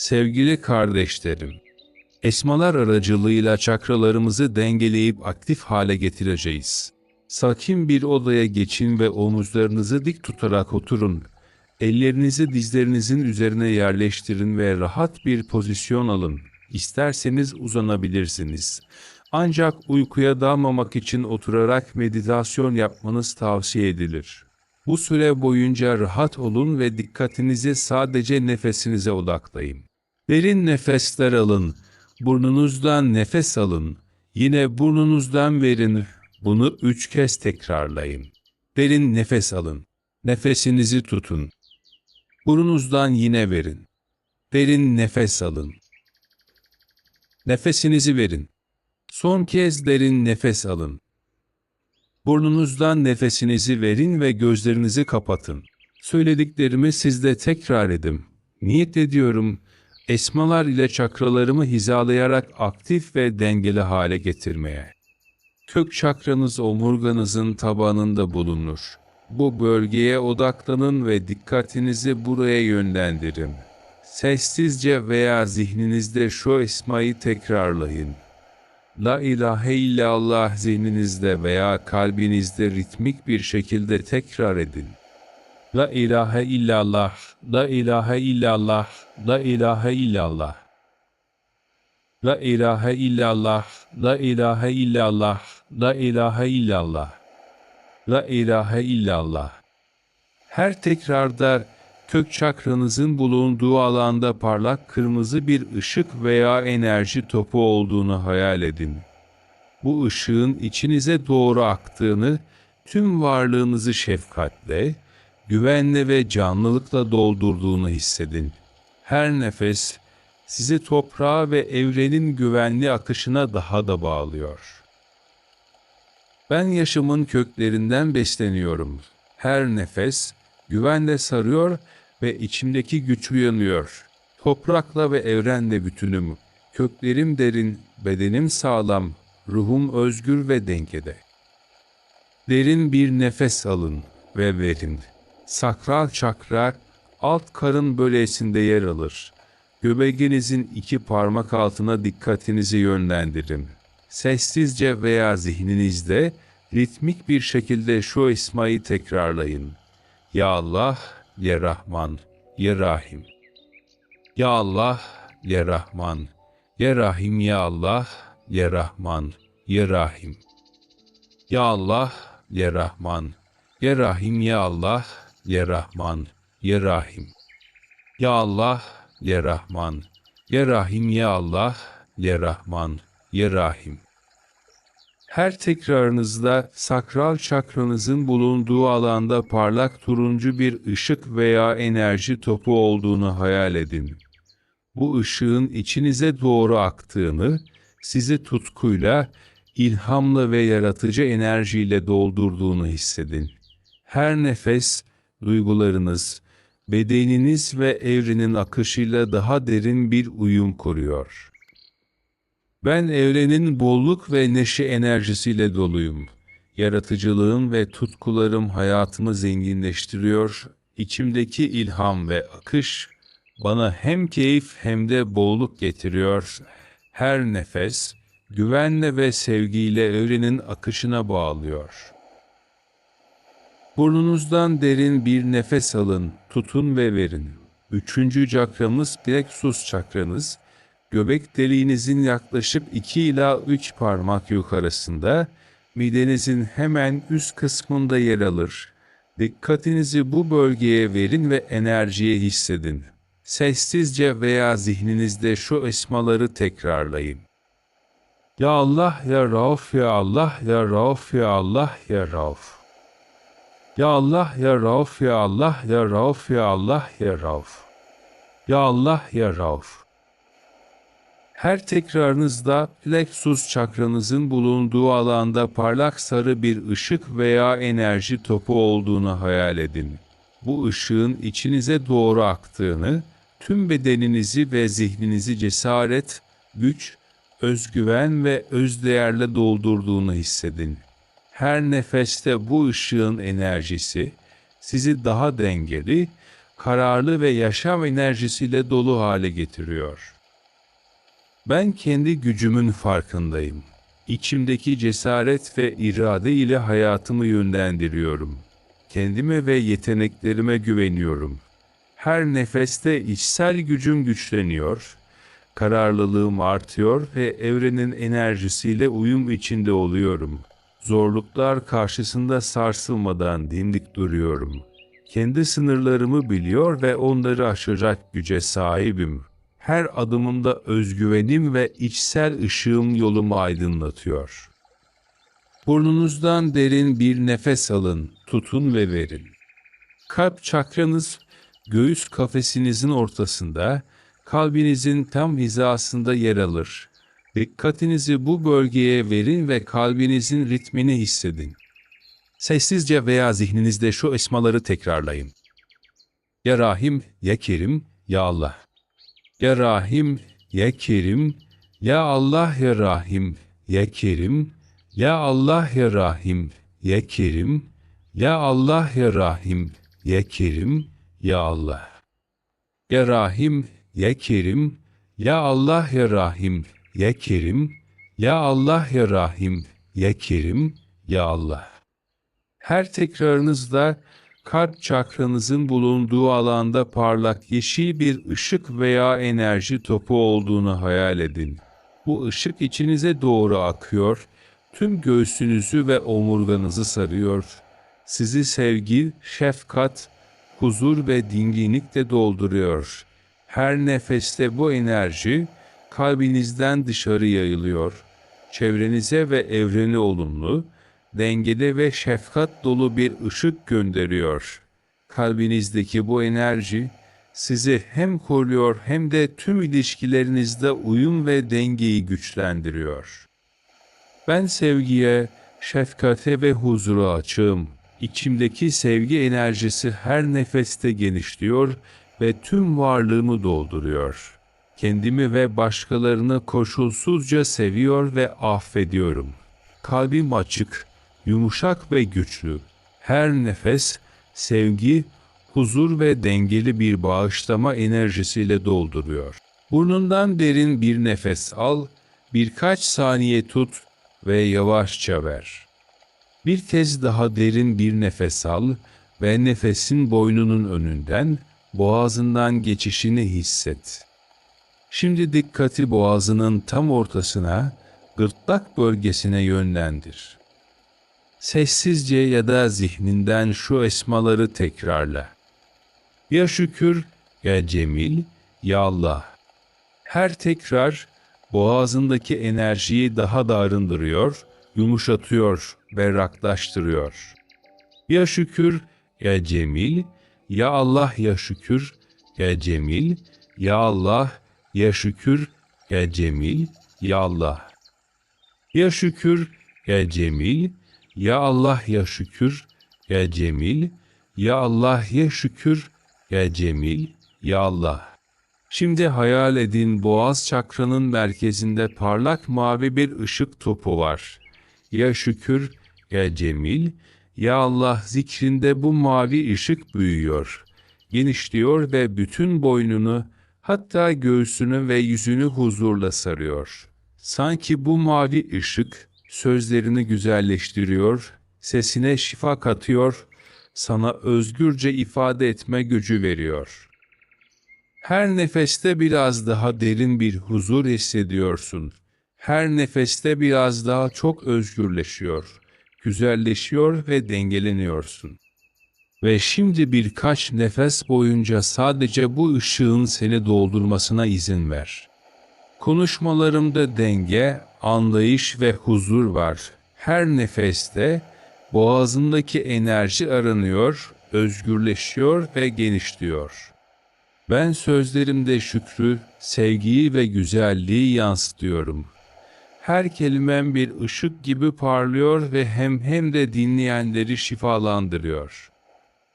Sevgili kardeşlerim, esmalar aracılığıyla çakralarımızı dengeleyip aktif hale getireceğiz. Sakin bir odaya geçin ve omuzlarınızı dik tutarak oturun. Ellerinizi dizlerinizin üzerine yerleştirin ve rahat bir pozisyon alın. İsterseniz uzanabilirsiniz. Ancak uykuya dalmamak için oturarak meditasyon yapmanız tavsiye edilir. Bu süre boyunca rahat olun ve dikkatinizi sadece nefesinize odaklayın. Derin nefesler alın. Burnunuzdan nefes alın. Yine burnunuzdan verin. Bunu üç kez tekrarlayın. Derin nefes alın. Nefesinizi tutun. Burnunuzdan yine verin. Derin nefes alın. Nefesinizi verin. Son kez derin nefes alın. Burnunuzdan nefesinizi verin ve gözlerinizi kapatın. Söylediklerimi sizde tekrar edin. Niyet ediyorum, esmalar ile çakralarımı hizalayarak aktif ve dengeli hale getirmeye. Kök çakranız omurganızın tabanında bulunur. Bu bölgeye odaklanın ve dikkatinizi buraya yönlendirin. Sessizce veya zihninizde şu esmayı tekrarlayın. La ilahe illallah zihninizde veya kalbinizde ritmik bir şekilde tekrar edin. La ilahe illallah, la ilahe illallah, la ilahe illallah. La ilahe illallah, la ilahe illallah, la ilahe illallah. La ilahe illallah. Her tekrarda kök çakranızın bulunduğu alanda parlak kırmızı bir ışık veya enerji topu olduğunu hayal edin. Bu ışığın içinize doğru aktığını, tüm varlığınızı şefkatle, güvenle ve canlılıkla doldurduğunu hissedin. Her nefes sizi toprağa ve evrenin güvenli akışına daha da bağlıyor. Ben yaşamın köklerinden besleniyorum. Her nefes güvenle sarıyor ve içimdeki güç uyanıyor. Toprakla ve evrenle bütünüm. Köklerim derin, bedenim sağlam, ruhum özgür ve dengede. Derin bir nefes alın ve verin. Sakral çakra alt karın bölgesinde yer alır. Göbeğinizin iki parmak altına dikkatinizi yönlendirin. Sessizce veya zihninizde ritmik bir şekilde şu ismayı tekrarlayın. Ya Allah, Ya Rahman, Ya Rahim. Ya Allah, Ya Rahman, Ya Rahim, Ya Allah, Ya Rahman, Ya Rahim. Ya Allah, Ya Rahman, Ya Rahim, Ya Allah, Ya Rahman, Ya Rahim. Ya Allah, Ya Rahman, Ya Rahim, Ya Allah, Ya Rahman, Ya Rahim. Her tekrarınızda sakral çakranızın bulunduğu alanda parlak turuncu bir ışık veya enerji topu olduğunu hayal edin. Bu ışığın içinize doğru aktığını, sizi tutkuyla, ilhamla ve yaratıcı enerjiyle doldurduğunu hissedin. Her nefes, duygularınız, bedeniniz ve evrenin akışıyla daha derin bir uyum kuruyor.'' Ben evrenin bolluk ve neşe enerjisiyle doluyum. Yaratıcılığım ve tutkularım hayatımı zenginleştiriyor. İçimdeki ilham ve akış bana hem keyif hem de bolluk getiriyor. Her nefes güvenle ve sevgiyle evrenin akışına bağlıyor. Burnunuzdan derin bir nefes alın, tutun ve verin. Üçüncü çakramız plexus çakranız göbek deliğinizin yaklaşık 2 ila 3 parmak yukarısında, midenizin hemen üst kısmında yer alır. Dikkatinizi bu bölgeye verin ve enerjiye hissedin. Sessizce veya zihninizde şu esmaları tekrarlayın. Ya Allah ya Rauf ya Allah ya Rauf ya Allah ya Rauf. Ya Allah ya Rauf ya Allah ya Rauf ya Allah ya Rauf. Ya Allah ya Rauf. Her tekrarınızda plexus çakranızın bulunduğu alanda parlak sarı bir ışık veya enerji topu olduğunu hayal edin. Bu ışığın içinize doğru aktığını, tüm bedeninizi ve zihninizi cesaret, güç, özgüven ve özdeğerle doldurduğunu hissedin. Her nefeste bu ışığın enerjisi sizi daha dengeli, kararlı ve yaşam enerjisiyle dolu hale getiriyor. Ben kendi gücümün farkındayım. İçimdeki cesaret ve irade ile hayatımı yönlendiriyorum. Kendime ve yeteneklerime güveniyorum. Her nefeste içsel gücüm güçleniyor, kararlılığım artıyor ve evrenin enerjisiyle uyum içinde oluyorum. Zorluklar karşısında sarsılmadan dimdik duruyorum. Kendi sınırlarımı biliyor ve onları aşacak güce sahibim. Her adımımda özgüvenim ve içsel ışığım yolumu aydınlatıyor. Burnunuzdan derin bir nefes alın, tutun ve verin. Kalp çakranız göğüs kafesinizin ortasında, kalbinizin tam hizasında yer alır. Dikkatinizi bu bölgeye verin ve kalbinizin ritmini hissedin. Sessizce veya zihninizde şu esmaları tekrarlayın. Ya Rahim, Ya Kerim, Ya Allah. Ya Rahim, Ya Kerim, Ya Allah, Ya Rahim, Ya Kerim, Ya Allah, Ya Rahim, Ya Kerim, Ya Allah, Ya Rahim, Ya Kerim, Ya Allah. Ya Rahim, Ya Kerim, Ya Allah, Ya Rahim, Ya Kerim, Ya Allah, Ya Rahim, Ya Kerim, Ya Allah. Her tekrarınızda kalp çakranızın bulunduğu alanda parlak yeşil bir ışık veya enerji topu olduğunu hayal edin. Bu ışık içinize doğru akıyor, tüm göğsünüzü ve omurganızı sarıyor. Sizi sevgi, şefkat, huzur ve dinginlikle dolduruyor. Her nefeste bu enerji kalbinizden dışarı yayılıyor. Çevrenize ve evreni olumlu, dengeli ve şefkat dolu bir ışık gönderiyor. Kalbinizdeki bu enerji sizi hem koruyor hem de tüm ilişkilerinizde uyum ve dengeyi güçlendiriyor. Ben sevgiye, şefkate ve huzura açığım. İçimdeki sevgi enerjisi her nefeste genişliyor ve tüm varlığımı dolduruyor. Kendimi ve başkalarını koşulsuzca seviyor ve affediyorum. Kalbim açık, yumuşak ve güçlü. Her nefes sevgi, huzur ve dengeli bir bağışlama enerjisiyle dolduruyor. Burnundan derin bir nefes al, birkaç saniye tut ve yavaşça ver. Bir kez daha derin bir nefes al ve nefesin boynunun önünden, boğazından geçişini hisset. Şimdi dikkati boğazının tam ortasına, gırtlak bölgesine yönlendir. Sessizce ya da zihninden şu esmaları tekrarla. Ya şükür, ya cemil, ya Allah. Her tekrar boğazındaki enerjiyi daha da arındırıyor, yumuşatıyor, berraklaştırıyor. Ya şükür, ya cemil, ya Allah ya şükür, ya cemil, ya Allah, ya şükür, ya cemil, ya Allah. Ya şükür, ya cemil, ya Allah ya şükür, ya cemil, ya Allah ya şükür, ya cemil, ya Allah. Şimdi hayal edin boğaz çakranın merkezinde parlak mavi bir ışık topu var. Ya şükür, ya cemil, ya Allah zikrinde bu mavi ışık büyüyor, genişliyor ve bütün boynunu, hatta göğsünü ve yüzünü huzurla sarıyor. Sanki bu mavi ışık sözlerini güzelleştiriyor, sesine şifa katıyor, sana özgürce ifade etme gücü veriyor. Her nefeste biraz daha derin bir huzur hissediyorsun. Her nefeste biraz daha çok özgürleşiyor, güzelleşiyor ve dengeleniyorsun. Ve şimdi birkaç nefes boyunca sadece bu ışığın seni doldurmasına izin ver. Konuşmalarımda denge, anlayış ve huzur var. Her nefeste boğazındaki enerji aranıyor, özgürleşiyor ve genişliyor. Ben sözlerimde şükrü, sevgiyi ve güzelliği yansıtıyorum. Her kelimem bir ışık gibi parlıyor ve hem hem de dinleyenleri şifalandırıyor.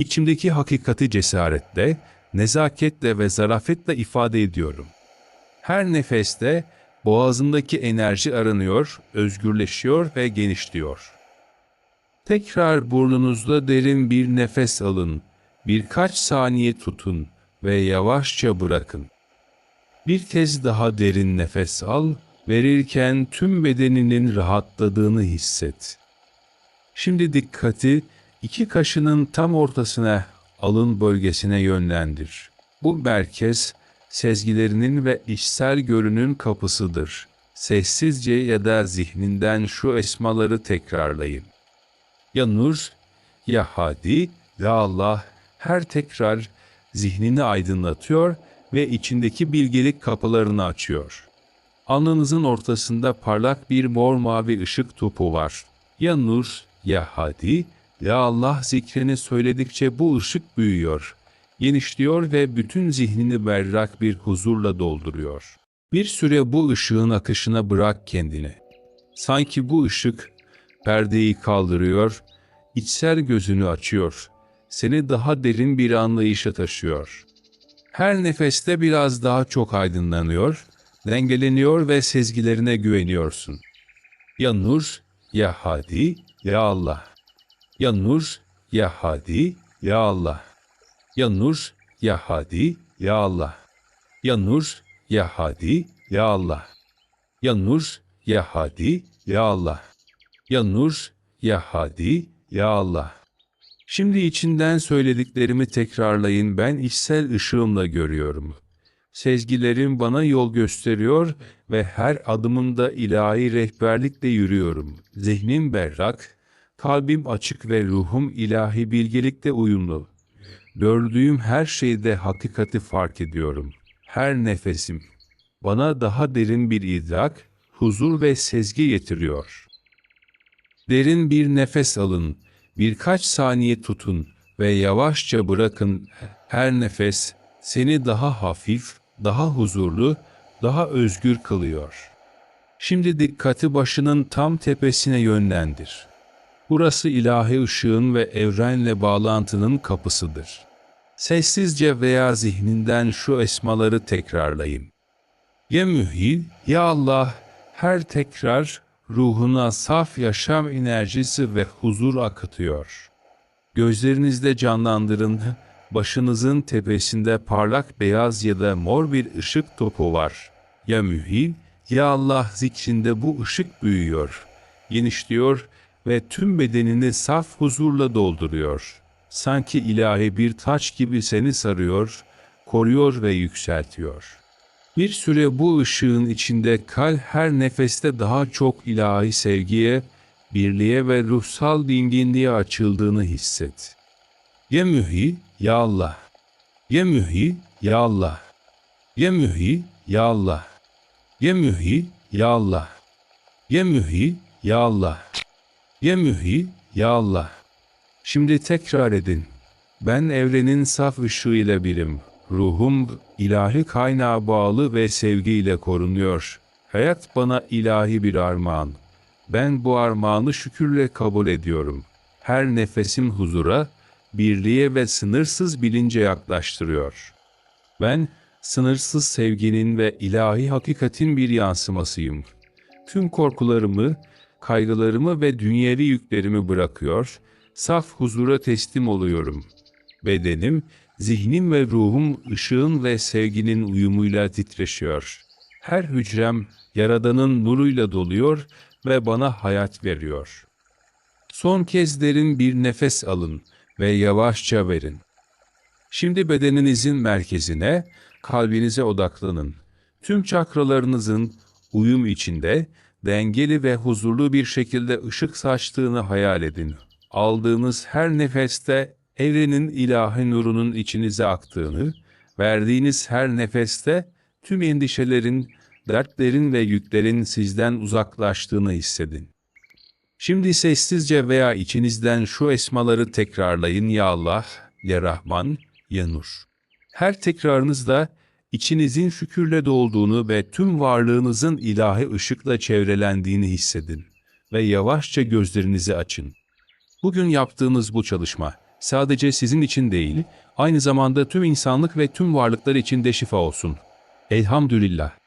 İçimdeki hakikati cesaretle, nezaketle ve zarafetle ifade ediyorum. Her nefeste boğazımdaki enerji aranıyor, özgürleşiyor ve genişliyor. Tekrar burnunuzda derin bir nefes alın. Birkaç saniye tutun ve yavaşça bırakın. Bir kez daha derin nefes al, verirken tüm bedeninin rahatladığını hisset. Şimdi dikkati iki kaşının tam ortasına, alın bölgesine yönlendir. Bu merkez, sezgilerinin ve içsel görünün kapısıdır. Sessizce ya da zihninden şu esmaları tekrarlayın. Ya Nur, ya Hadi, ya Allah her tekrar zihnini aydınlatıyor ve içindeki bilgelik kapılarını açıyor. Alnınızın ortasında parlak bir mor mavi ışık topu var. Ya Nur, ya Hadi, ya Allah zikrini söyledikçe bu ışık büyüyor, genişliyor ve bütün zihnini berrak bir huzurla dolduruyor. Bir süre bu ışığın akışına bırak kendini. Sanki bu ışık perdeyi kaldırıyor, içsel gözünü açıyor, seni daha derin bir anlayışa taşıyor. Her nefeste biraz daha çok aydınlanıyor, dengeleniyor ve sezgilerine güveniyorsun. Ya Nur, ya Hadi, ya Allah. Ya Nur, ya Hadi, ya Allah. Ya Nur, ya Hadi, ya Allah. Ya Nur, ya Hadi, ya Allah. Ya Nur, ya Hadi, ya Allah. Ya Nur, ya Hadi, ya Allah. Şimdi içinden söylediklerimi tekrarlayın ben içsel ışığımla görüyorum. Sezgilerim bana yol gösteriyor ve her adımımda ilahi rehberlikle yürüyorum. Zihnim berrak, kalbim açık ve ruhum ilahi bilgelikle uyumlu. Gördüğüm her şeyde hakikati fark ediyorum. Her nefesim bana daha derin bir idrak, huzur ve sezgi getiriyor. Derin bir nefes alın, birkaç saniye tutun ve yavaşça bırakın. Her nefes seni daha hafif, daha huzurlu, daha özgür kılıyor. Şimdi dikkati başının tam tepesine yönlendir. Burası ilahi ışığın ve evrenle bağlantının kapısıdır. Sessizce veya zihninden şu esmaları tekrarlayın. Ya Mühil, Ya Allah, her tekrar ruhuna saf yaşam enerjisi ve huzur akıtıyor. Gözlerinizde canlandırın, başınızın tepesinde parlak beyaz ya da mor bir ışık topu var. Ya Mühil, Ya Allah zikrinde bu ışık büyüyor, genişliyor ve tüm bedenini saf huzurla dolduruyor. Sanki ilahi bir taç gibi seni sarıyor, koruyor ve yükseltiyor.'' Bir süre bu ışığın içinde kal her nefeste daha çok ilahi sevgiye, birliğe ve ruhsal dinginliğe açıldığını hisset. Ya Mühi, Ya Allah. Ya Mühi, Ya Allah. Ya Mühi, Ya Allah. Ya Mühi, Ya Allah. Ya Mühi, Ya Allah. Ya Mühi, Ya Allah. Şimdi tekrar edin. Ben evrenin saf ışığıyla birim. Ruhum ilahi kaynağa bağlı ve sevgiyle korunuyor. Hayat bana ilahi bir armağan. Ben bu armağanı şükürle kabul ediyorum. Her nefesim huzura, birliğe ve sınırsız bilince yaklaştırıyor. Ben sınırsız sevginin ve ilahi hakikatin bir yansımasıyım. Tüm korkularımı, kaygılarımı ve dünyevi yüklerimi bırakıyor, saf huzura teslim oluyorum. Bedenim, Zihnim ve ruhum ışığın ve sevginin uyumuyla titreşiyor. Her hücrem Yaradan'ın nuruyla doluyor ve bana hayat veriyor. Son kez derin bir nefes alın ve yavaşça verin. Şimdi bedeninizin merkezine, kalbinize odaklanın. Tüm çakralarınızın uyum içinde, dengeli ve huzurlu bir şekilde ışık saçtığını hayal edin. Aldığınız her nefeste evrenin ilahi nurunun içinize aktığını, verdiğiniz her nefeste tüm endişelerin, dertlerin ve yüklerin sizden uzaklaştığını hissedin. Şimdi sessizce veya içinizden şu esmaları tekrarlayın ya Allah, ya Rahman, ya Nur. Her tekrarınızda içinizin şükürle dolduğunu ve tüm varlığınızın ilahi ışıkla çevrelendiğini hissedin ve yavaşça gözlerinizi açın. Bugün yaptığımız bu çalışma, sadece sizin için değil, aynı zamanda tüm insanlık ve tüm varlıklar için de şifa olsun. Elhamdülillah.